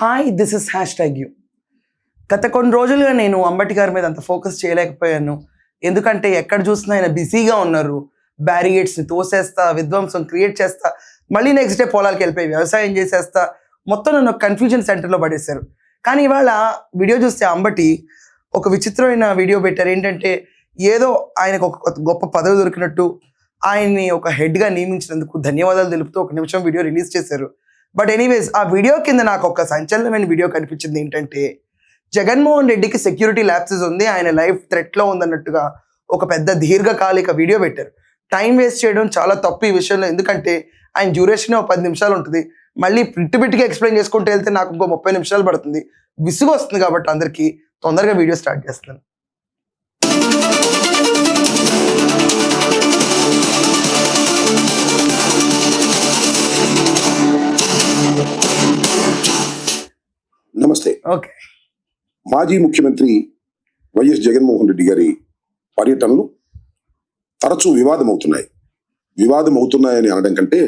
Hi this is hashtag you. గత కొన్ని రోజులుగా నేను అంబటి గారి మీద అంత ఫోకస్ చేయలేకపోయాను. ఎందుకంటే ఎక్కడ చూసినా ఆయన బిజీగా ఉన్నారు. బ్యారిగేట్స్ని తోసేస్తా విధ్వంసం క్రియేట్ చేస్తా మళ్ళీ నెక్స్ట్ డే పొలాలకు వెళ్ళిపోయి వ్యవసాయం చేసేస్తా మొత్తం నన్ను కన్ఫ్యూజన్ సెంటర్లో పడేశారు. కానీ ఇవాళ వీడియో చూస్తే అంబటి ఒక విచిత్రమైన వీడియో పెట్టారు. ఏంటంటే ఏదో ఆయనకు ఒక గొప్ప పదవి దొరికినట్టు ఆయన్ని ఒక హెడ్గా నియమించినందుకు ధన్యవాదాలు తెలుపుతూ ఒక నిమిషం వీడియో రిలీజ్ చేశారు. బట్ ఎనీవేస్ ఆ వీడియో కింద నాకు ఒక సంచలనమైన వీడియో కనిపించింది ఏంటంటే జగన్మోహన్ రెడ్డికి సెక్యూరిటీ ల్యాప్సెస్ ఉంది ఆయన లైఫ్ థ్రెట్లో ఉందన్నట్టుగా ఒక పెద్ద దీర్ఘకాలిక వీడియో పెట్టారు. టైం వేస్ట్ చేయడం చాలా తప్పు ఈ విషయంలో ఎందుకంటే ఆయన డ్యూరేషన్ ఒక పది నిమిషాలు ఉంటుంది. మళ్ళీ పిట్టు పిట్టిగా ఎక్స్ప్లెయిన్ చేసుకుంటూ వెళ్తే నాకు ఇంకో ముప్పై నిమిషాలు పడుతుంది. విసుగు వస్తుంది కాబట్టి అందరికీ తొందరగా వీడియో స్టార్ట్ చేస్తున్నాను. నమస్తే. ఓకే. మాజీ ముఖ్యమంత్రి వైఎస్ జగన్మోహన్ రెడ్డి గారి పర్యటనలు తరచూ వివాదం అవుతున్నాయి వివాదం అవుతున్నాయని అనడం కంటే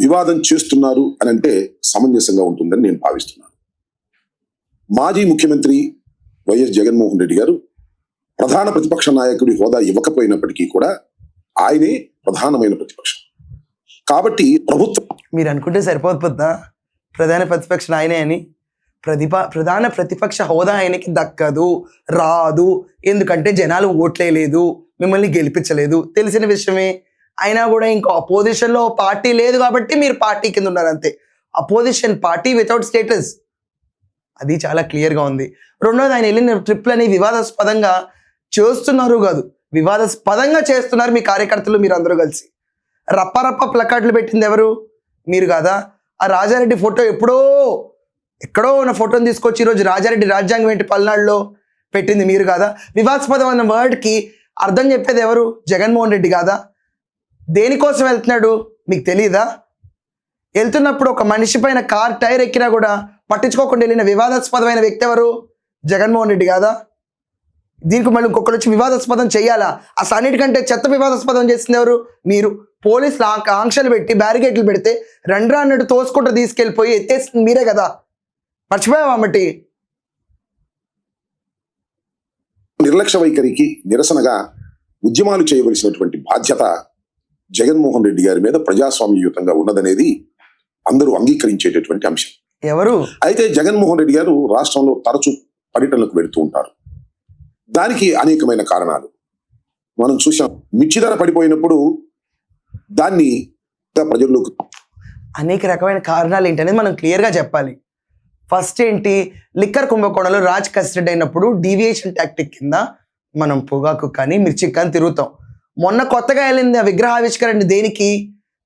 వివాదం చేస్తున్నారు అని అంటే సమంజసంగా ఉంటుందని నేను భావిస్తున్నాను. మాజీ ముఖ్యమంత్రి వైఎస్ జగన్మోహన్ రెడ్డి గారు ప్రధాన ప్రతిపక్ష నాయకుడి హోదా ఇవ్వకపోయినప్పటికీ కూడా ఆయనే ప్రధానమైన ప్రతిపక్షం. కాబట్టి ప్రభుత్వం మీరు అనుకుంటే సరిపోతుందా ప్రధాన ప్రతిపక్ష ఆయనే అని? ప్రతిప ప్రధాన ప్రతిపక్ష హోదా ఆయనకి దక్కదు రాదు. ఎందుకంటే జనాలు ఓట్లేయలేదు మిమ్మల్ని గెలిపించలేదు. తెలిసిన విషయమే. అయినా కూడా ఇంకో అపోజిషన్లో పార్టీ లేదు కాబట్టి మీరు పార్టీ కింద ఉన్నారు అంతే. అపోజిషన్ పార్టీ వితౌట్ స్టేటస్ అది చాలా క్లియర్గా ఉంది. రెండోది ఆయన వెళ్ళిన ట్రిప్లని వివాదాస్పదంగా చేస్తున్నారు కాదు. వివాదాస్పదంగా చేస్తున్నారు మీ కార్యకర్తలు మీరు అందరూ కలిసి. రప్ప రప్ప ప్లకార్డులు పెట్టింది ఎవరు? మీరు కాదా? ఆ రాజారెడ్డి ఫోటో ఎప్పుడో ఎక్కడో ఉన్న ఫోటోని తీసుకొచ్చి ఈరోజు రాజారెడ్డి రాజ్యాంగం ఏంటి పల్నాడులో పెట్టింది మీరు కాదా? వివాదాస్పదం అన్న వర్డ్కి అర్థం చెప్పేది ఎవరు? జగన్మోహన్ రెడ్డి కాదా? దేనికోసం వెళ్తున్నాడు? మీకు తెలియదా వెళ్తున్నప్పుడు ఒక మనిషి పైన కార్ టైర్ ఎక్కినా కూడా పట్టించుకోకుండా వెళ్ళిన వివాదాస్పదమైన వ్యక్తి ఎవరు? జగన్మోహన్ రెడ్డి కాదా? దీనికి మళ్ళీ ఇంకొకరు వచ్చి వివాదాస్పదం చేయాలా? అసలు అన్నిటికంటే చెత్త వివాదాస్పదం చేసింది ఎవరు? మీరు. పోలీసులు ఆంక్షలు పెట్టి బ్యారికేడ్లు పెడితే రండ్రా అన్నట్టు తోసుకుంటూ తీసుకెళ్ళిపోయి ఎత్తేసింది మీరే కదా. మర్చిపోయావా మట్టి? నిర్లక్ష్య వైఖరికి నిరసనగా ఉద్యమాలు చేయవలసినటువంటి బాధ్యత జగన్మోహన్ రెడ్డి గారి మీద ప్రజాస్వామ్యయుతంగా ఉన్నదనేది అందరూ అంగీకరించేటటువంటి అంశం. ఎవరు? అయితే జగన్మోహన్ రెడ్డి గారు రాష్ట్రంలో తరచూ పర్యటనలకు వెళుతూ ఉంటారు. దానికి అనేకమైన కారణాలు. మనం చూసాం మిర్చి ధర పడిపోయినప్పుడు దాన్ని ప్రజల్లోకి అనేక రకమైన కారణాలు ఏంటనేది మనం క్లియర్గా చెప్పాలి. ఫస్ట్ ఏంటి? లిక్కర్ కుంభకోణంలో రాజ్ కస్టర్డ్ అయినప్పుడు డీవియేషన్ టాక్టిక్ కింద మనం పొగాకు కానీ మిర్చి కానీ తిరుగుతాం. మొన్న కొత్తగా వెళ్ళింది ఆ విగ్రహావిష్కరణ దేనికి?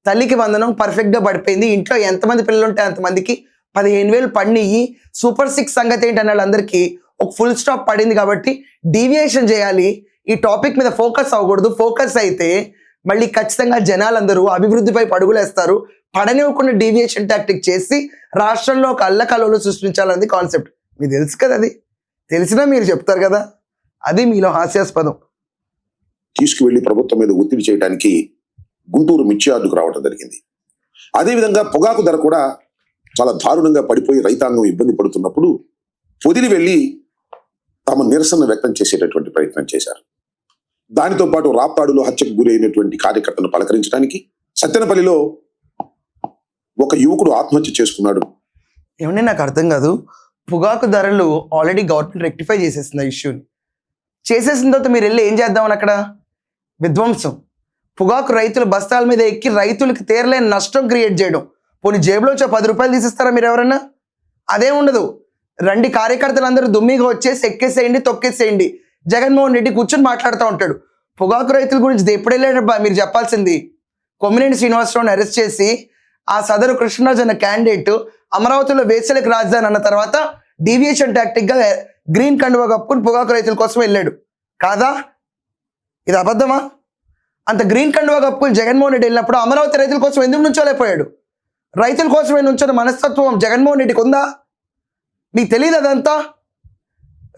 తల్లికి వందనం పర్ఫెక్ట్గా పడిపోయింది. ఇంట్లో ఎంతమంది పిల్లలు ఉంటే అంతమందికి పదిహేను వేలు పడినయ్యి సూపర్ సిక్స్ సంగతి ఏంటి అన్న వాళ్ళందరికీ ఒక ఫుల్ స్టాప్ పడింది కాబట్టి డీవియేషన్ చేయాలి. ఈ టాపిక్ మీద ఫోకస్ అవ్వకూడదు. ఫోకస్ అయితే మళ్ళీ ఖచ్చితంగా జనాలందరూ అభివృద్ధిపై పడుగులేస్తారు. పడనివ్వకుండా డీవియేషన్ టాక్టిక్ చేసి రాష్ట్రంలో ఒక అల్లకలలు సృష్టించాలన్నది కాన్సెప్ట్. మీకు తెలుసు కదా అది. తెలిసినా మీరు చెప్తారు కదా. అది మీలో హాస్యాస్పదం. తీసుకువెళ్ళి ప్రభుత్వం మీద ఒత్తిడి చేయడానికి గుంటూరు మిర్చియార్డుకు రావడం జరిగింది. అదేవిధంగా పొగాకు ధర కూడా చాలా దారుణంగా పడిపోయి రైతాంగం ఇబ్బంది పడుతున్నప్పుడు పొదిలి వెళ్ళి తమ నిరసన వ్యక్తం చేసేటటువంటి ప్రయత్నం చేశారు. దానితో పాటు రాప్తాడులో హత్యకు గురైనటువంటి కార్యకర్తను పలకరించడానికి సత్తెనపల్లిలో ఒక యువకుడు ఆత్మహత్య చేసుకున్నాడు. ఏమంటే నాకు అర్థం కాదు. పొగాకు ధరలు ఆల్రెడీ గవర్నమెంట్ రెక్టిఫై చేసేసింది ఆ ఇష్యూని చేసేసిన తర్వాత మీరు వెళ్ళి ఏం చేద్దామని అక్కడ? విధ్వంసం. పొగాకు రైతులు బస్తాల మీద ఎక్కి రైతులకు తీరలేని నష్టం క్రియేట్ చేయడం. పోనీ జేబులో వచ్చే పది రూపాయలు తీసిస్తారా మీరు ఎవరన్నా? అదే ఉండదు. రండి కార్యకర్తలందరూ దుమ్మిగా వచ్చేసి ఎక్కేసేయండి తొక్కేసేయండి. జగన్మోహన్ రెడ్డి కూర్చొని మాట్లాడుతూ ఉంటాడు. పొగాకు రైతుల గురించి ఇది ఎప్పుడు వెళ్ళాడబ్బా? మీరు చెప్పాల్సింది. కొమ్మినేని శ్రీనివాసరావుని అరెస్ట్ చేసి ఆ సదరు కృష్ణరాజు అన్న క్యాండిడేట్ అమరావతిలో వేసలకు రాజధాని అన్న తర్వాత డీవియేషన్ టాక్టిక్గా గ్రీన్ కండువా కప్పుకుని పొగాకు రైతుల కోసం వెళ్ళాడు. కాదా? ఇది అబద్ధమా? అంత గ్రీన్ కండువా కప్పుకుని జగన్మోహన్ రెడ్డి వెళ్ళినప్పుడు అమరావతి రైతుల కోసం ఎందుకు నుంచోలేకపోయాడు? రైతుల కోసమే నుంచిన మనస్తత్వం జగన్మోహన్ రెడ్డికి ఉందా? మీకు తెలియదు అదంతా?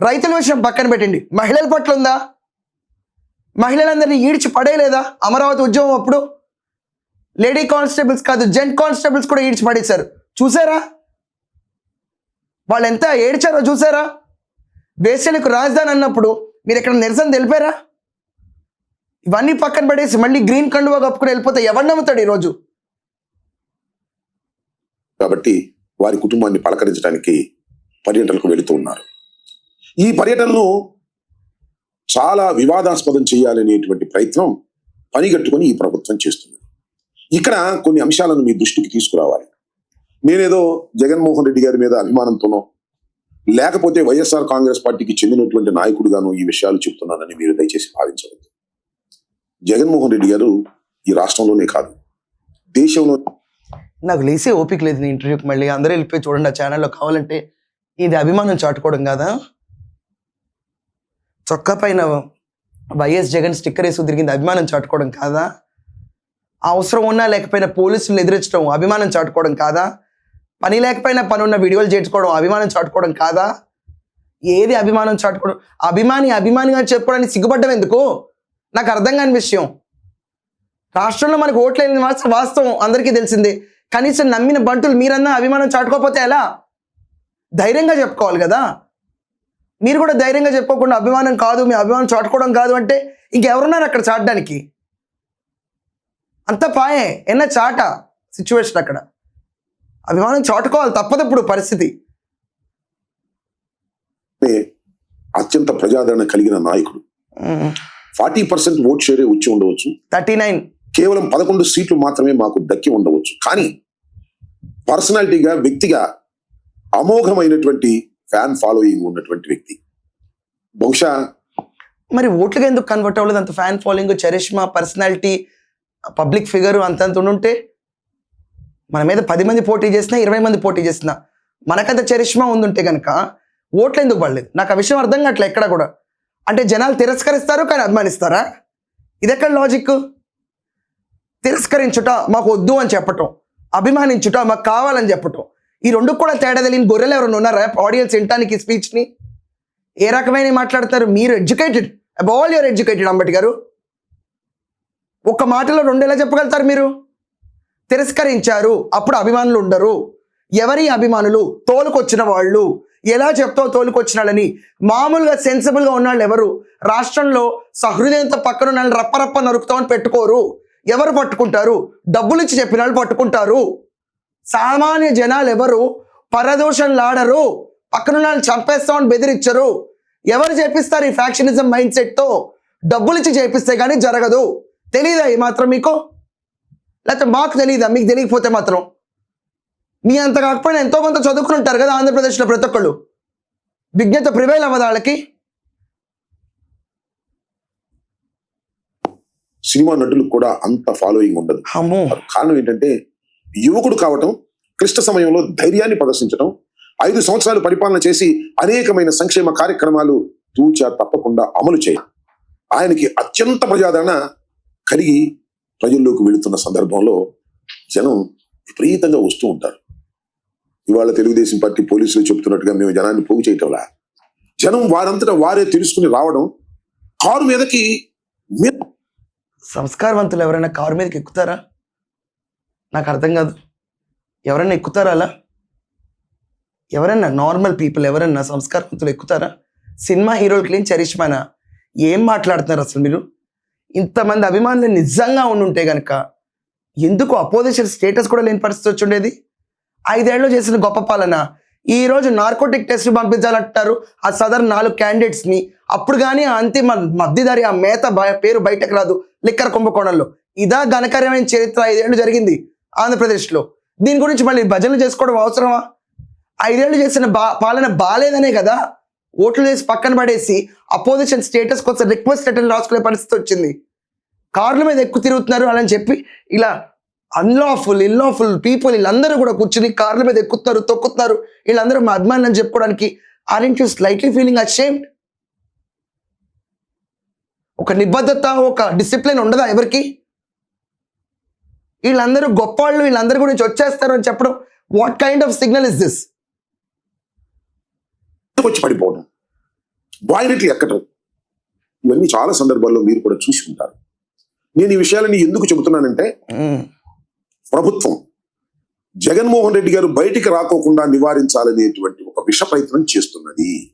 రైతుల విషయం పక్కన పెట్టండి. మహిళల పట్ల ఉందా? మహిళలందరినీ ఈడ్చి పడేయలేదా? అమరావతి ఉద్యమం అప్పుడు? లేడీ కానిస్టేబుల్స్ కాదు జెంట్ కానిస్టేబుల్స్ కూడా ఈడ్చి పడేశారు. చూసారా? వాళ్ళు ఎంత ఏడ్చారో చూసారా? వేసలకు రాజధాని అన్నప్పుడు మీరు ఇక్కడ నిరసన తెలిపారా? ఇవన్నీ పక్కన పడేసి మళ్ళీ గ్రీన్ కండువా కప్పుకుని వెళ్ళిపోతే ఎవరు నమ్ముతాడు ఈరోజు? కాబట్టి వారి కుటుంబాన్ని పలకరించడానికి పర్యటనకు వెళుతూ ఉన్నారు. ఈ పర్యటనను చాలా వివాదాస్పదం చేయాలనేటువంటి ప్రయత్నం పనిగట్టుకొని ఈ ప్రభుత్వం చేస్తుంది. ఇక్కడ కొన్ని అంశాలను మీ దృష్టికి తీసుకురావాలి. నేనేదో జగన్మోహన్ రెడ్డి గారి మీద అభిమానంతోనో లేకపోతే వైఎస్ఆర్ కాంగ్రెస్ పార్టీకి చెందినటువంటి నాయకుడిగాను ఈ విషయాలు చెప్తున్నానని మీరు దయచేసి భావించవద్దు. జగన్మోహన్ రెడ్డి గారు ఈ రాష్ట్రంలోనే కాదు. దేశంలో నాకు లేసే ఓపిక లేదు నీ ఇంటర్వ్యూకి మళ్ళీ. అందరూ వెళ్ళిపోయి చూడండి ఆ ఛానల్లో కావాలంటే ఇది అభిమానం చాటుకోవడం కాదా? చొక్కా పైన వైఎస్ జగన్ స్టిక్కర్ వేసి తిరిగింది అభిమానం చాటుకోవడం కాదా? అవసరం ఉన్నా లేకపోయినా పోలీసులు ఎదిరించడం అభిమానం చాటుకోవడం కాదా? పని లేకపోయినా పని ఉన్న వీడియోలు చేర్చుకోవడం అభిమానం చాటుకోవడం కాదా? ఏది అభిమానం చాటుకోవడం? అభిమాని అభిమానిగా చెప్పుకోవడానికి సిగ్గుపడ్డం ఎందుకు? నాకు అర్థం కాని విషయం. రాష్ట్రంలో మనకు ఓట్లేని వాస్త- వాస్తవం అందరికీ తెలిసిందే. కనీసం నమ్మిన బంటులు మీరన్నా అభిమానం చాటుకోకపోతే ఎలా? ధైర్యంగా చెప్పుకోవాలి కదా? మీరు కూడా ధైర్యంగా చెప్పుకోకుండా అభిమానం కాదు మీ అభిమానం చాటుకోవడం కాదు అంటే ఇంకెవరున్నారు అక్కడ చాటడానికి? అంత పాయే ఎన్న చాట సిచ్యువేషన్ అక్కడ. అభిమానం చాటుకోవాలి తప్పదు ఇప్పుడు పరిస్థితి. అత్యంత ప్రజాదరణ కలిగిన నాయకుడు. ఫార్టీ పర్సెంట్ ఓట్ షేరే వచ్చి ఉండవచ్చు. Thirty nine. కేవలం పదకొండు సీట్లు మాత్రమే మాకు దక్కి ఉండవచ్చు. కానీ పర్సనాలిటీగా వ్యక్తిగా అమోఘమైనటువంటి ఫ్యాన్ ఫాలోయింగ్ ఉన్నటువంటి వ్యక్తి. బహుశా మరి ఓట్లుగా ఎందుకు కన్వర్ట్ అవ్వలేదు? అంత fan following charisma personality public figure అంతంత ఉంటే మన మీద పది మంది పోటీ చేసినా ఇరవై మంది పోటీ చేసినా మనకంత చరిష్మా ఉందుంటే కనుక ఓట్లు ఎందుకు పడలేదు? నాకు ఆ విషయం అర్థం కావట్లే ఎక్కడ కూడా. అంటే జనాలు తిరస్కరిస్తారు కానీ అభిమానిస్తారా? ఇది ఎక్కడ లాజిక్ తిరస్కరించుట మాకు వద్దు అని చెప్పటం అభిమానించుట మాకు కావాలని చెప్పటం. ఈ రెండు కూడా తేడా తెలియని గొర్రెలు ఎవరైనా ఉన్నారా? ఆడియన్స్ వినటానికి స్పీచ్ని ఏ రకమైన మాట్లాడతారు? మీరు educated all your educated Ambati గారు. ఒక మాటలో రెండు ఎలా చెప్పగలుగుతారు మీరు? తిరస్కరించారు అప్పుడు అభిమానులు ఉండరు. ఎవరి అభిమానులు? తోలుకొచ్చిన వాళ్ళు. ఎలా చెప్తావు తోలుకొచ్చినాడని మామూలుగా సెన్సిబుల్గా ఉన్న వాళ్ళు ఎవరు? రాష్ట్రంలో సహృదయంతో పక్కన వాళ్ళని రప్పరప్ప నరుకుతామని పెట్టుకోరు. ఎవరు పట్టుకుంటారు? డబ్బులు ఇచ్చి చెప్పిన వాళ్ళు పట్టుకుంటారు. సామాన్య జనాలు ఎవరు? పరదోషంలాడరు. పక్కన వాళ్ళని చంపేస్తామని బెదిరించరు. ఎవరు చేపిస్తారు ఈ ఫ్యాక్షనిజం మైండ్ సెట్తో డబ్బులు ఇచ్చి చేపిస్తే కానీ జరగదు. తెలీదా ఈ మాత్రం మీకు? లేకపోతే మాకు తెలీదా? మీకు తెలియకపోతే మాత్రం. మీ అంత కాకపోయినా ఎంతో కొంత చదువుకుని ఉంటారు కదా ఆంధ్రప్రదేశ్లో ప్రతి ఒక్కళ్ళు. విజ్ఞత ప్రివైల్ అవ్వదు వాళ్ళకి? సినిమా నటులకు కూడా అంత ఫాలోయింగ్ ఉండదు. కారణం ఏంటంటే యువకుడు కావటం క్లిష్ట సమయంలో ధైర్యాన్ని ప్రదర్శించడం ఐదు సంవత్సరాలు పరిపాలన చేసి అనేకమైన సంక్షేమ కార్యక్రమాలు తూచా తప్పకుండా అమలు చేయ ఆయనకి అత్యంత ప్రజాదరణ కలిగి ప్రజల్లోకి వెళుతున్న సందర్భంలో జనం విపరీతంగా వస్తూ ఉంటారు. ఇవాళ తెలుగుదేశం పార్టీ పోలీసులు చెప్తున్నట్టుగా మేము జనాన్ని పోగు చేయటంలా? జనం వారంతటా వారే తెలుసుకుని రావడం కారు మీదకి సంస్కారవంతులు ఎవరైనా కారు మీదకి ఎక్కుతారా? నాకు అర్థం కాదు. ఎవరైనా ఎక్కుతారా అలా? ఎవరైనా నార్మల్ పీపుల్ ఎవరైనా సంస్కారవంతులు ఎక్కుతారా? సినిమా హీరోలకి లేని చరిష్మానా? ఏం మాట్లాడుతున్నారు అసలు మీరు? ఇంతమంది అభిమానులు నిజంగా ఉండుంటే కనుక ఎందుకు అపోజిషన్ స్టేటస్ కూడా లేని పరిస్థితి వచ్చి ఉండేది? ఐదేళ్ళు చేసిన గొప్ప పాలన. ఈ రోజు నార్కోటిక్ టెస్ట్ పంపించాలంటారు. ఆ సదర్ నాలుగు క్యాండిడేట్స్ని అప్పుడు కానీ ఆ అంతిమ మధ్యదారి ఆ మేత బయ- పేరు బయటకు రాదు. లిక్కర్ కుంభకోణంలో ఇదా ఘనకరమైన చరిత్ర ఐదేళ్ళు జరిగింది ఆంధ్రప్రదేశ్లో. దీని గురించి మళ్ళీ భజనలు చేసుకోవడం అవసరమా? ఐదేళ్ళు చేసిన బా పాలన బాలేదనే కదా? ఓట్లు చేసి పక్కన పడేసి అపోజిషన్ స్టేటస్ కోసం రిక్వెస్ట్ లెటర్ రాసుకునే పరిస్థితి వచ్చింది. కార్ల మీద ఎక్కువ తిరుగుతున్నారు అని చెప్పి ఇలా అన్లాఫుల్ ఇన్లాఫుల్ పీపుల్ వీళ్ళందరూ కూడా కూర్చుని కార్ల మీద ఎక్కుతున్నారు తొక్కుతున్నారు. వీళ్ళందరూ మా అభిమానులు అని చెప్పుకోవడానికి are you slightly feeling ashamed ఒక నిబద్ధత ఒక డిసిప్లిన్ ఉండదా ఎవరికి? వీళ్ళందరూ గొప్ప వాళ్ళు వీళ్ళందరి గురించి వచ్చేస్తారు అని చెప్పడం. What kind of signal is this వచ్చి పడిపోవడం. బాయినట్లు ఎక్కడం ఇవన్నీ చాలా సందర్భాల్లో మీరు కూడా చూసి ఉంటారు నేను ఈ విషయాలని ఎందుకు చెబుతున్నానంటే ప్రభుత్వం జగన్మోహన్ రెడ్డి గారు బయటికి రాకోకుండా నివారించాలనేటువంటి ఒక ఒక విష ప్రయత్నం చేస్తున్నది.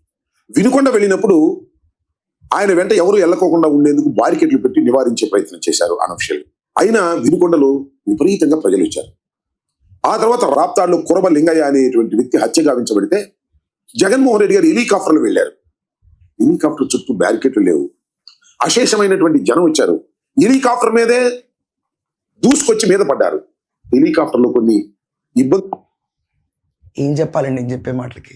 వినుకొండ వెళ్ళినప్పుడు ఆయన వెంట ఎవరు వెళ్ళకోకుండా ఉండేందుకు బారికెట్లు పెట్టి నివారించే ప్రయత్నం చేశారు అనఫిషియల్. అయినా వినుకొండలో విపరీతంగా ప్రజలు వచ్చారు. ఆ తర్వాత రాప్తాడులో కురబ లింగయ్య అనేటువంటి వ్యక్తి హత్య గావించబడితే జగన్మోహన్ రెడ్డి గారు హెలికాప్టర్లు వెళ్ళారు. హెలికాప్టర్ చుట్టూ బ్యారికేట్లు లేవు. అశేషమైనటువంటి జనం వచ్చారు. హెలికాప్టర్ మీదే దూసుకొచ్చి మీద పడ్డారు. హెలికాప్టర్లో కొన్ని ఇబ్బంది ఏం చెప్పాలండి? నేను చెప్పే మాటలకి.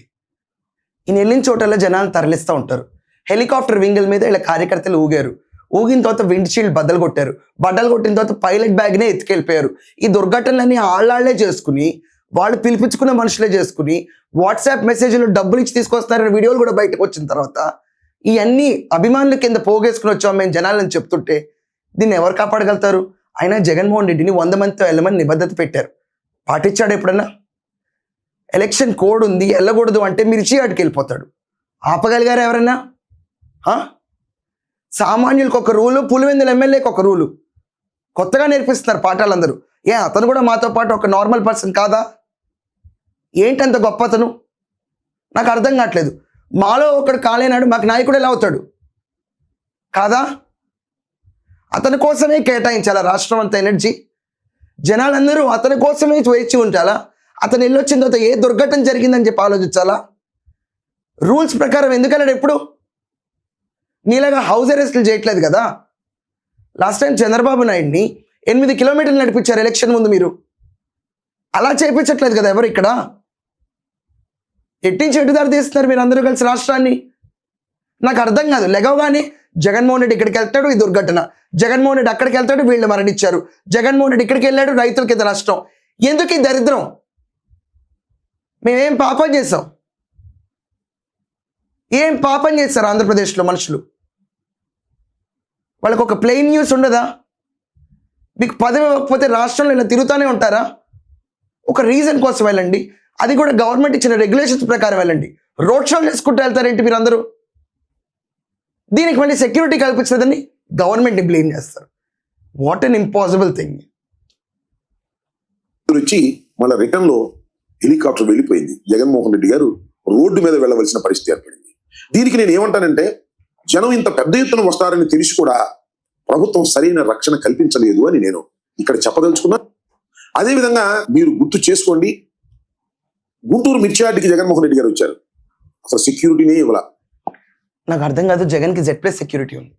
ఈయన వెళ్ళిన చోటల్లో జనాలు తరలిస్తూ ఉంటారు. హెలికాప్టర్ వింగిల్ మీద ఇలా కార్యకర్తలు ఊగారు. ఊగిన తర్వాత విండ్షీల్డ్ బద్దలు కొట్టారు. బద్దలు కొట్టిన తర్వాత పైలట్ బ్యాగ్నే ఎత్తుకెళ్ళిపోయారు. ఈ దుర్ఘటనలన్నీ ఆళ్ళాళ్ళే చేసుకుని వాళ్ళు పిలిపించుకున్న మనుషులే చేసుకుని వాట్సాప్ మెసేజ్లు డబ్బులు ఇచ్చి తీసుకొస్తున్నారనే వీడియోలు కూడా బయటకు వచ్చిన తర్వాత ఇవన్నీ అభిమానుల కింద పోగేసుకుని వచ్చాం మేము జనాలని చెప్తుంటే దీన్ని ఎవరు కాపాడగలుగుతారు? అయినా జగన్మోహన్ రెడ్డిని వంద మందితో వెళ్ళమని నిబద్ధత పెట్టారు. పాటించాడు ఎప్పుడన్నా? ఎలక్షన్ కోడ్ ఉంది వెళ్ళకూడదు అంటే మిర్చి ఆడికి వెళ్ళిపోతాడు. ఆపగలిగారు ఎవరన్నా? సామాన్యులకు ఒక రూలు పులివెందుల ఎమ్మెల్యేకి ఒక రూలు. కొత్తగా నేర్పిస్తున్నారు పాఠాలందరూ. ఏ అతను కూడా మాతో పాటు ఒక నార్మల్ పర్సన్ కాదా? ఏంటంత గొప్ప అతను నాకు అర్థం కావట్లేదు. మాలో ఒకడు కాలేనాడు మాకు నాయకుడు ఎలా అవుతాడు? కాదా? అతని కోసమే కేటాయించాలా రాష్ట్రం అంత ఎనర్జీ? జనాలందరూ అతని కోసమే వేచి ఉంచాలా అతను వెళ్ళొచ్చిన తర్వాత ఏ దుర్ఘటన జరిగిందని చెప్పి ఆలోచించాలా? రూల్స్ ప్రకారం ఎందుకన్నాడు ఎప్పుడు? నీలాగా హౌస్ అరెస్ట్లు చేయట్లేదు కదా? లాస్ట్ టైం చంద్రబాబు నాయుడిని ఎనిమిది కిలోమీటర్లు నడిపించారు ఎలక్షన్ ముందు మీరు. అలా చేయించట్లేదు కదా ఎవరు ఇక్కడ? ఎట్టించి ఎటుదారి తీస్తున్నారు మీరు అందరూ కలిసి రాష్ట్రాన్ని? నాకు అర్థం కాదు. లెగవగానే జగన్మోహన్ రెడ్డి ఇక్కడికి వెళ్తాడు ఈ దుర్ఘటన. జగన్మోహన్ రెడ్డి అక్కడికి వెళ్తాడు వీళ్ళు మరణించారు. జగన్మోహన్ రెడ్డి ఇక్కడికి వెళ్ళాడు రైతులకి ఇది నష్టం. ఎందుకు ఈ దరిద్రం? మేమేం పాపం చేసాం ఏం పాపం చేస్తారు ఆంధ్రప్రదేశ్లో మనుషులు? వాళ్ళకు ఒక ప్లెయిన్ న్యూస్ ఉండదా? మీకు పదవి ఇవ్వకపోతే రాష్ట్రంలో ఇలా తిరుగుతూనే ఉంటారా? ఒక రీజన్ కోసం వెళ్ళండి. అది కూడా గవర్నమెంట్ ఇచ్చిన రెగ్యులేషన్స్ ప్రకారం వెళ్ళండి. రోడ్ షోలు చేసుకుంటూ వెళ్తారేంటి మీరు అందరూ దీనికి మళ్ళీ సెక్యూరిటీ కల్పించలేదని గవర్నమెంట్ని బ్లేమ్ చేస్తారు. వాట్ అన్ ఇంపాసిబుల్ థింగ్ రుచి మన రిటర్న్లో హెలికాప్టర్ వెళ్ళిపోయింది. జగన్మోహన్ రెడ్డి గారు రోడ్డు మీద వెళ్ళవలసిన పరిస్థితి ఏర్పడింది. దీనికి నేను ఏమంటానంటే జనం ఇంత పెద్ద ఎత్తున వస్తారని తెలిసి కూడా ప్రభుత్వం సరైన రక్షణ కల్పించలేదు అని నేను ఇక్కడ చెప్పదలుచుకున్నా. అదేవిధంగా మీరు గుర్తు చేసుకోండి గుంటూరు మిర్చియాటికి జగన్మోహన్ రెడ్డి గారు వచ్చారు. అసలు సెక్యూరిటీనే ఇవ్వాల. నాకు అర్థం కాదు జగన్కి జెడ్ ప్లస్ సెక్యూరిటీ ఉంది.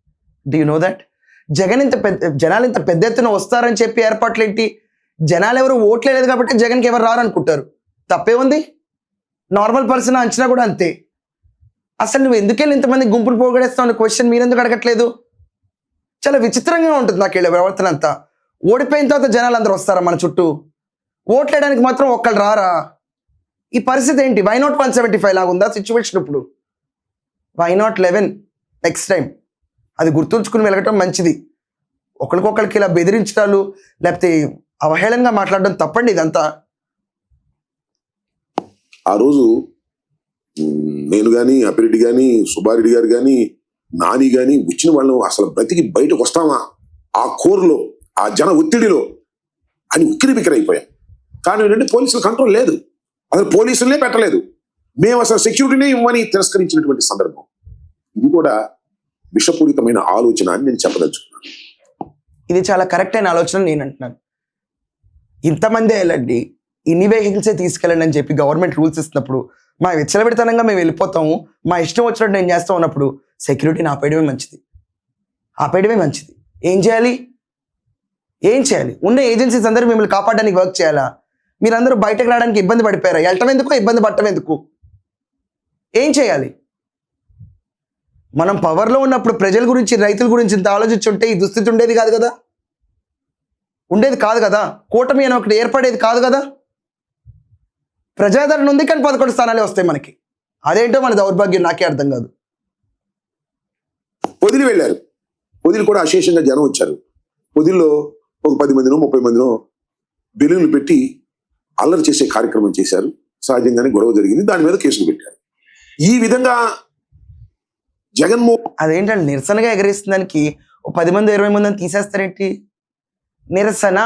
Do you know that Jagan ఇంత పెద్ద జనాలు ఇంత పెద్ద ఎత్తున వస్తారని చెప్పి ఏర్పాట్లు ఏంటి? జనాలు ఎవరు ఓట్లే లేదు కాబట్టి జగన్కి ఎవరు రారనుకుంటారు? తప్పే ఉంది? నార్మల్ పర్సన్ అంచనా కూడా అంతే. అసలు నువ్వు ఎందుకెళ్ళి ఇంతమంది గుంపులు పోగొడేస్తావు అనే క్వశ్చన్ మీరెందుకు అడగట్లేదు? చాలా విచిత్రంగా ఉంటుంది నాకు వీళ్ళ ప్రవర్తన అంతా. ఓడిపోయిన తర్వాత జనాలు అందరూ వస్తారా మన చుట్టూ? ఓట్లేయడానికి మాత్రం ఒక్కళ్ళు రారా? ఈ పరిస్థితి ఏంటి? Why not one seventy five లాగా ఉందా సిచ్యువేషన్ ఇప్పుడు? Why not eleven next time అది గుర్తుంచుకుని వెళ్ళటం మంచిది. ఒకరికొకరికి ఇలా బెదిరించడాలు లేకపోతే అవహేళనగా మాట్లాడడం తప్పండి ఇదంతా. ఆ రోజు నేను కానీ అపిరెడ్డి కానీ సుబ్బారెడ్డి గారు కానీ నాని కానీ వచ్చిన వాళ్ళు అసలు బ్రతికి బయటకు వస్తామా? ఆ కోరులో ఆ జన ఒత్తిడిలో అని ఉక్కిరి బిక్కిరి కానీ ఏంటంటే పోలీసుల కంట్రోల్ లేదు. అసలు పోలీసులనే పెట్టలేదు. మేము అసలు సెక్యూరిటీనే ఇవ్వని తిరస్కరించినటువంటి సందర్భం. ఇది కూడా విషపూరితమైన ఆలోచన అని నేను చెప్పదలుచుకున్నాను. ఇది చాలా కరెక్ట్ అయిన ఆలోచన నేను అంటున్నాను. ఇంతమంది వెళ్ళండి ఇన్ని వెహికల్సే తీసుకెళ్ళండి అని చెప్పి గవర్నమెంట్ రూల్స్ ఇస్తున్నప్పుడు మా విచ్చలవిడితనంగా మేము వెళ్ళిపోతాము మా ఇష్టం వచ్చినట్టు నేను చేస్తాం ఉన్నప్పుడు సెక్యూరిటీని ఆపేయడమే మంచిది. ఆపేయడమే మంచిది. ఏం చేయాలి? ఏం చేయాలి? ఉన్న ఏజెన్సీస్ అందరూ మిమ్మల్ని కాపాడడానికి వర్క్ చేయాలా? మీరందరూ బయటకు రావడానికి ఇబ్బంది పడిపోయారా? వెళ్ళటం ఎందుకు ఇబ్బంది పడటం ఎందుకు ఏం చేయాలి? మనం పవర్లో ఉన్నప్పుడు ప్రజల గురించి రైతుల గురించి ఇంత ఆలోచించుంటే ఈ దుస్థితి ఉండేది కాదు కదా? ఉండేది కాదు కదా? కూటమి అని ఒకటి ఏర్పడేది కాదు కదా? ప్రజాదరణ ఉంది కానీ పదకొండు స్థానాలే వస్తాయి మనకి. అదేంటో మన దౌర్భాగ్యం నాకే అర్థం కాదు. వదిలి వెళ్ళారు. వదిలి కూడా అశేషంగా జనం వచ్చారు. వదిలిలో ఒక పది మందినో ముప్పై మందినో బెలూన్లు పెట్టి అల్లరి చేసే కార్యక్రమం చేశారు. సహజంగానే గొడవ జరిగింది. దాని మీద కేసులు పెట్టారు. ఈ విధంగా జగన్మోహన్ అదేంటంటే నిరసనగా ఎగరేస్తున్న దానికి ఓ పది మంది ఇరవై మందిని తీసేస్తారేంటి? నిరసన.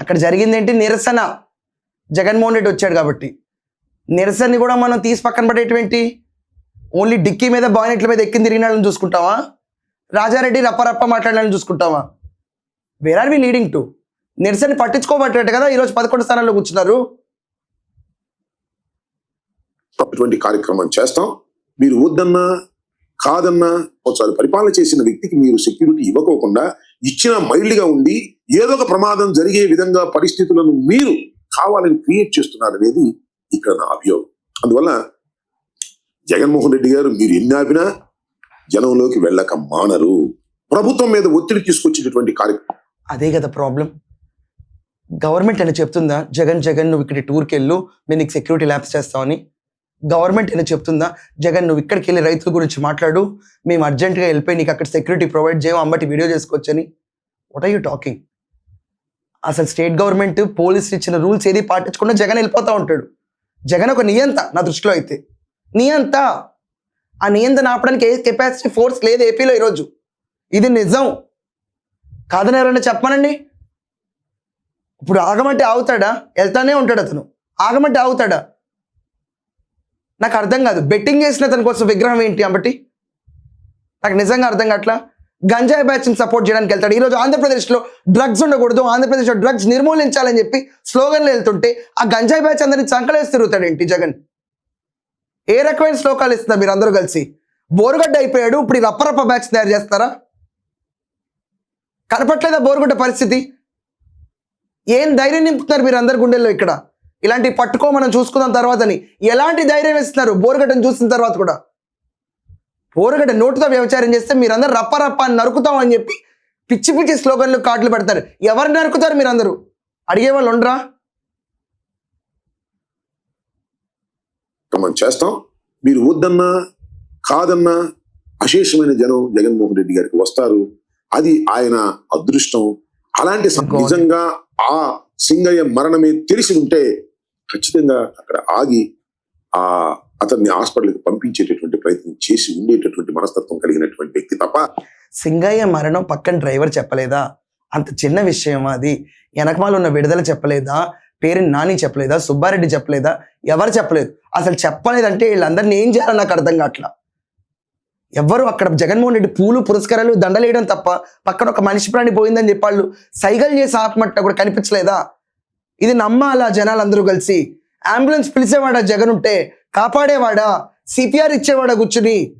అక్కడ జరిగింది ఏంటి నిరసన. జగన్మోహన్ రెడ్డి వచ్చాడు కాబట్టి. నిరసనని కూడా మనం తీసి పక్కన పడేటువంటి ఓన్లీ డిక్కీ మీద బాయినెట్ల మీద ఎక్కింది తిరిగిన వాళ్ళని చూసుకుంటావా? రాజారెడ్డి రప్పరప్ప మాట్లాడిన చూసుకుంటావా? Where are we leading to నిరసన పట్టించుకోబట్టేట కదా ఈరోజు పదకొండు స్థానాల్లో కూర్చున్నారు. అటువంటి కార్యక్రమం చేస్తాం. మీరు వద్దన్నా కాదన్నా ఒకసారి పరిపాలన చేసిన వ్యక్తికి మీరు సెక్యూరిటీ ఇవ్వకోకుండా ఇచ్చిన మైల్డ్గా ఉండి ఏదో ఒక ప్రమాదం జరిగే విధంగా పరిస్థితులను మీరు కావాలని క్రియేట్ చేస్తున్నారు అనేది ఇక్కడ నా అభియోగం. అందువల్ల జగన్మోహన్ రెడ్డి గారు మీరు ఎన్ని ఆపినా జనంలోకి వెళ్ళక మానరు. ప్రభుత్వం మీద ఒత్తిడి తీసుకొచ్చేటటువంటి కార్యక్రమం. అదే కదా ప్రాబ్లం గవర్నమెంట్ అని చెప్తుందా? జగన్ జగన్ నువ్వు ఇక్కడ టూర్కి వెళ్ళు మేము నీకు సెక్యూరిటీ ల్యాబ్స్ చేస్తామని గవర్నమెంట్ అని చెప్తుందా? జగన్ నువ్వు ఇక్కడికి వెళ్ళి రైతుల గురించి మాట్లాడు. మేము అర్జెంట్గా వెళ్ళిపోయి నీకు అక్కడ సెక్యూరిటీ ప్రొవైడ్ చేయము అమ్మటి వీడియో చేసుకోవచ్చని. వాట్ ఆర్ యూ టాకింగ్ అసలు స్టేట్ గవర్నమెంట్ పోలీసులు ఇచ్చిన రూల్స్ ఏది పాటించకుండా జగన్ వెళ్ళిపోతూ ఉంటాడు. జగన్ ఒక నియంత నా దృష్టిలో అయితే. నియంత. ఆ నియంత ఆపడానికి ఏ కెపాసిటీ ఫోర్స్ లేదు ఏపీలో ఈరోజు. ఇది నిజం. కాదని ఎవరైనా చెప్పనండి ఇప్పుడు ఆగమంటే ఆగుతాడా? వెళ్తానే ఉంటాడు అతను. ఆగమంటే ఆగుతాడా? నాకు అర్థం కాదు. బెట్టింగ్ చేసిన అతని కోసం విగ్రహం ఏంటి కాబట్టి నాకు నిజంగా అర్థం కావట్లా? గంజాయి బ్యాచ్ని సపోర్ట్ చేయడానికి వెళ్తాడు. ఈరోజు ఆంధ్రప్రదేశ్లో డ్రగ్స్ ఉండకూడదు. ఆంధ్రప్రదేశ్లో డ్రగ్స్ నిర్మూలించాలని చెప్పి స్లోగన్లు వెళ్తుంటే ఆ గంజాయి బ్యాచ్ అందరినీ చంకలేసి తిరుగుతాడేంటి జగన్? ఏ రకమైన శ్లోకాలు ఇస్తున్నారు మీరు అందరూ కలిసి? బోరుగడ్డ అయిపోయాడు. ఇప్పుడు ఈ రప్పరప్ప బ్యాచ్ తయారు చేస్తారా? కనపట్లేదా బోరుగుడ్డ పరిస్థితి? ఏం ధైర్యం నింపుతున్నారు మీరు అందరి గుండెల్లో ఇక్కడ? ఇలాంటి పట్టుకో మనం చూసుకుందాం తర్వాతని. ఎలాంటి ధైర్యం ఇస్తున్నారు బోరుగడ్డను చూసిన తర్వాత కూడా. బోరుగడ్డ నోటుతో వ్యవచారం చేస్తే మీరందరూ రప్ప రప్ప అని నరుకుతాం అని చెప్పి పిచ్చి పిచ్చి స్లోగన్లు కాట్లు పెడతారు. ఎవరు నరుకుతారు మీరందరూ? అడిగే వాళ్ళు ఉండరా? మనం చేస్తాం. మీరు వద్దన్నా కాదన్నా అశేషమైన జనం జగన్మోహన్ రెడ్డి గారికి వస్తారు. అది ఆయన అదృష్టం. అలాంటి. నిజంగా ఆ సింగయ్య మరణమే తెలిసి ఉంటే ఖచ్చితంగా అక్కడ ఆగి ఆ అతన్ని హాస్పిటల్కి పంపించేటటువంటి ప్రయత్నం చేసి ఉండేటటువంటి మనస్తత్వం కలిగినటువంటి వ్యక్తి తప్ప సింగయ్య మరణం పక్కన డ్రైవర్ చెప్పలేదా? అంత చిన్న విషయం అది. వెనకమాల ఉన్న విడుదల చెప్పలేదా? పేరు నాని చెప్పలేదా? సుబ్బారెడ్డి చెప్పలేదా? ఎవరు చెప్పలేదు? అసలు చెప్పలేదంటే వీళ్ళందరినీ ఏం చేయాలని నాకు అర్థం కావట్లా. ఎవరు అక్కడ జగన్మోహన్ రెడ్డి పూలు పురస్కారాలు దండలేయడం తప్ప పక్కన ఒక మనిషి ప్రాణి పోయిందని చెప్పాళ్ళు సైగలు చేసి ఆపమట్ట కూడా కనిపించలేదా? ఇది నమ్మాలా జనాలందరూ కలిసి? అంబులెన్స్ పిలిచేవాడా జగన్ ఉంటే? కాపాడేవాడా? సిపిఆర్ ఇచ్చేవాడా కూర్చుని?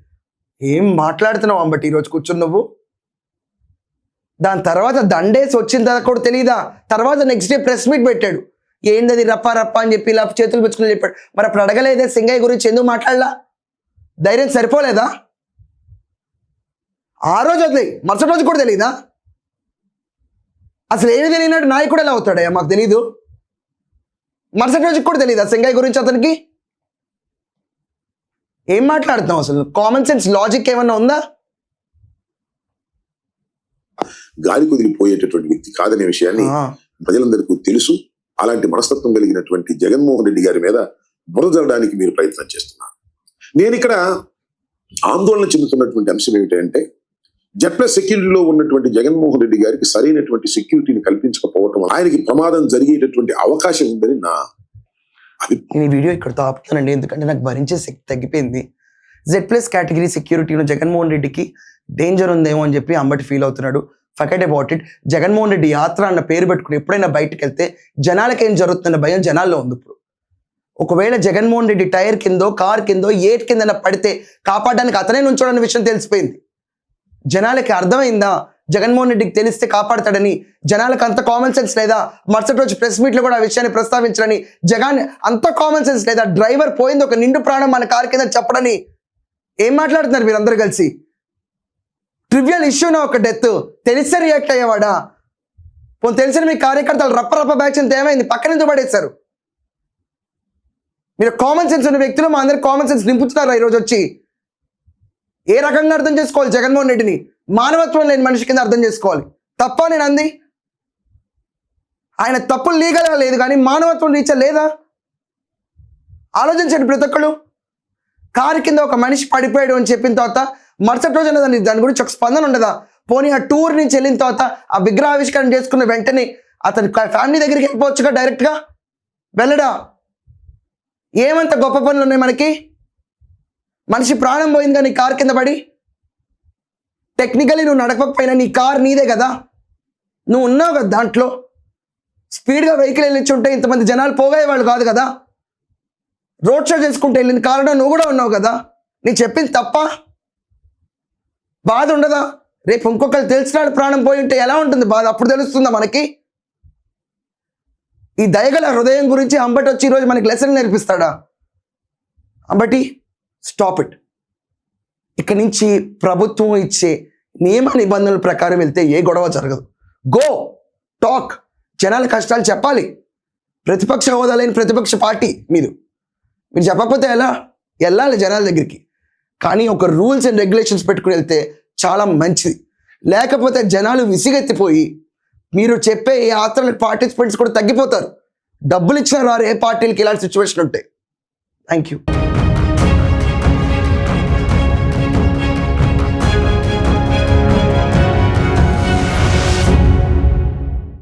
ఏం మాట్లాడుతున్నావు అంబటి? ఈరోజు కూర్చుని నువ్వు? దాని తర్వాత దండేసి వచ్చిన తర్వాత కూడా తెలియదా తర్వాత నెక్స్ట్ డే ప్రెస్ మీట్ పెట్టాడు. ఏందది రప్ప రప్ప అని చెప్పి ఇలా చేతులు పెంచుకుని చెప్పాడు మరి అప్పుడు అడగలేదే సింగయ్య గురించి ఎందుకు మాట్లాడలా? ధైర్యం సరిపోలేదా? ఆ రోజు వదిలే మరుసటి రోజు కూడా తెలియదా? అసలు ఏమి తెలియనట్టు నాయకుడు ఎలా అవుతాడయ్యా? మాకు తెలీదు. మరుసటి రోజుకి కూడా తెలియదా సింగయ్య గురించి అతనికి? ఏం మాట్లాడుతున్నావు అసలు? కామన్ సెన్స్ లాజిక్ ఏమన్నా ఉందా? గాలి కుదిరిపోయేటటువంటి వ్యక్తి కాదనే విషయాన్ని ప్రజలందరికీ తెలుసు. అలాంటి మనస్తత్వం కలిగినటువంటి జగన్మోహన్ రెడ్డి గారి మీద బురదలడానికి మీరు ప్రయత్నం చేస్తున్నారు. నేను ఇక్కడ ఆందోళన చెందుతున్నటువంటి అంశం ఏమిటంటే జెడ్ ప్లస్ సెక్యూరిటీలో ఉన్నటువంటి జగన్మోహన్ రెడ్డి గారికి సరైనటువంటి సెక్యూరిటీని కల్పించకపోవటం ఆయనకి ప్రమాదం జరిగేటటువంటి అవకాశం ఉందని నా నేను ఈ వీడియో ఇక్కడతో ఆపుతానండి. ఎందుకంటే నాకు భరించే శక్తి తగ్గిపోయింది. జెడ్ ప్లస్ కేటగిరీ సెక్యూరిటీలో జగన్మోహన్ రెడ్డికి డేంజర్ ఉందేమో అని చెప్పి అంబటి ఫీల్ అవుతున్నాడు. Forget about it Jaganmohan Reddy యాత్ర అన్న పేరు పెట్టుకుని ఎప్పుడైనా బయటకు వెళ్తే జనాలకి ఏం జరుగుతున్న భయం జనాల్లో ఉంది ఇప్పుడు. ఒకవేళ జగన్మోహన్ రెడ్డి టైర్ కిందో కార్ కిందో ఏట్ కింద పడితే కాపాడడానికి అతనే నుంచోడన్న విషయం తెలిసిపోయింది. జనాలకి అర్థమైందా? జగన్మోహన్ రెడ్డికి తెలిస్తే కాపాడతాడని జనాలకు అంత కామన్ సెన్స్ లేదా? మరుసటి రోజు ప్రెస్ మీట్లో కూడా ఆ విషయాన్ని ప్రస్తావించడని జగన్ అంత కామన్ సెన్స్ లేదా? డ్రైవర్ పోయింది ఒక నిండు ప్రాణం మన కారు కింద చెప్పడని. ఏం మాట్లాడుతున్నారు మీరందరూ కలిసి? ట్రివియల్ ఇష్యూనా ఒక డెత్ తెలిస్తే రియాక్ట్ అయ్యేవాడా? పోను తెలిసిన మీ కార్యకర్తలు రప్ప రప్ప బ్యాచ్ అంత ఏమైంది పక్కన ఎందుకు పడేశారు? మీరు కామన్ సెన్స్ ఉన్న వ్యక్తులు మా అందరికి కామన్ సెన్స్ నింపుతున్నారు ఈరోజు వచ్చి? ఏ రకంగా అర్థం చేసుకోవాలి జగన్మోహన్ రెడ్డిని? మానవత్వం లేని మనిషి కింద అర్థం చేసుకోవాలి. తప్ప నేను అంది? ఆయన తప్పులు లీగల్గా లేదు కానీ మానవత్వం రీచ లేదా? ఆలోచించండి ప్రతి ఒక్కళ్ళు. కారు కింద ఒక మనిషి పడిపోయాడు అని చెప్పిన తర్వాత మరుసటి రోజు దాని దాని గురించి ఒక స్పందన ఉండదా? పోనీ ఆ టూర్ నుంచి వెళ్ళిన తర్వాత ఆ విగ్రహావిష్కరణ చేసుకున్న వెంటనే అతని ఫ్యామిలీ దగ్గరికి వెళ్ళిపోవచ్చుగా డైరెక్ట్గా? వెళ్ళడా? ఏమంత గొప్ప పనులు ఉన్నాయి మనకి? మనిషి ప్రాణం పోయింది కానీ కార్ కింద పడి? టెక్నికలీ నువ్వు నడపకపోయినా నీ కార్ నీదే కదా. నువ్వు ఉన్నావు కదా దాంట్లో. స్పీడ్గా వెహికల్ వెళ్ళించుంటే ఇంతమంది జనాలు పోగేవాళ్ళు కాదు కదా. రోడ్ షో చేసుకుంటే వెళ్ళిన కారణం నువ్వు కూడా ఉన్నావు కదా. నీ చెప్పింది తప్ప? బాధ ఉండదా? రేపు ఇంకొకరు తెలిసినాడు ప్రాణం పోయి ఉంటే ఎలా ఉంటుంది బాధ? అప్పుడు తెలుస్తుందా మనకి? ఈ దయగల హృదయం గురించి అంబటి వచ్చి ఈరోజు మనకి లెసన్ నేర్పిస్తాడా? అంబటి? స్టాప్ ఇట్ ఇక్కడి నుంచి ప్రభుత్వం ఇచ్చే నియమ నిబంధనల ప్రకారం వెళ్తే ఏ గొడవ జరగదు. గో టాక్ జనాల కష్టాలు చెప్పాలి. ప్రతిపక్ష హోదా లేని ప్రతిపక్ష పార్టీ మీరు. మీరు చెప్పకపోతే ఎలా? వెళ్ళాలి జనాల దగ్గరికి. కానీ ఒక రూల్స్ అండ్ రెగ్యులేషన్స్ పెట్టుకుని వెళ్తే చాలా మంచిది. లేకపోతే జనాలు విసిగెత్తిపోయి మీరు చెప్పే ఏ ఆత్రలకు పార్టిసిపెంట్స్ కూడా తగ్గిపోతారు. డబ్బులు ఇచ్చిన వారు ఏ పార్టీలకి ఇలాంటి సిచ్యువేషన్ ఉంటాయి థ్యాంక్ యూ